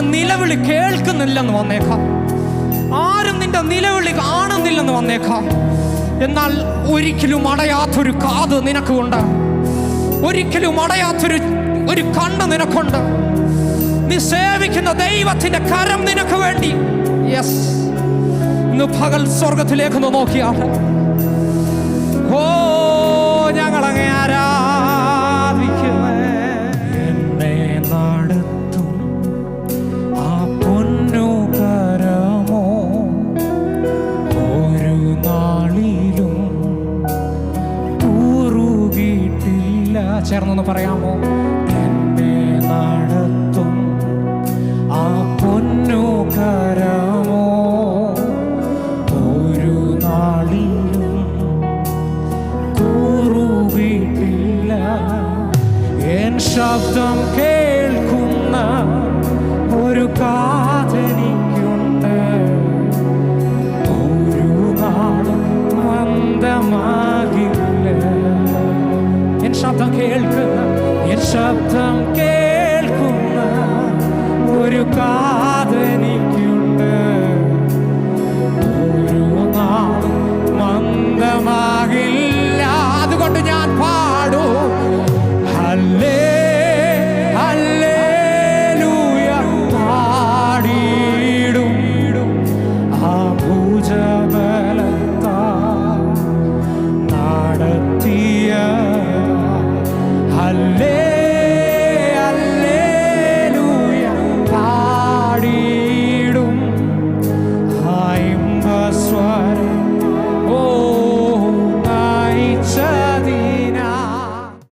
നിന്റെ നിലവിളി കേൾക്കുന്നില്ലെന്ന് വന്നേക്കാം. ആരും നിന്റെ നിലവിളി കാണുന്നില്ലെന്ന് വന്നേക്കാം. എന്നാൽ ഒരിക്കലും അടയാത്തൊരു കാത് നിനക്കുണ്ട്. ഒരിക്കലും അടയാത്തൊരു ഒരു കണ്ണ് നിനക്കുണ്ട്. നീ സേവിക്കുന്ന ദൈവത്തിന്റെ കരം നിനക്ക് വേണ്ടി. യെസ് ഇന്ന് പകൽ സ്വർഗത്തിലേക്ക് നോക്കിയാണ് ഓ ചേർന്നൊന്ന് പറയാമോ? ശബ്ദം കേൾക്കുന്ന ഒരു കാതനിക്കുണ്ട് ശബ്ദം കേൾക്കുന്ന ഒരു കാതനിക്കുണ്ട് ഒരു നാളും മന്ദമാകില്ല. അതുകൊണ്ട് ഞാൻ പാടൂ. ഹല്ലേലൂയ പാടിയിടും. ആ ഭുജബലത്താ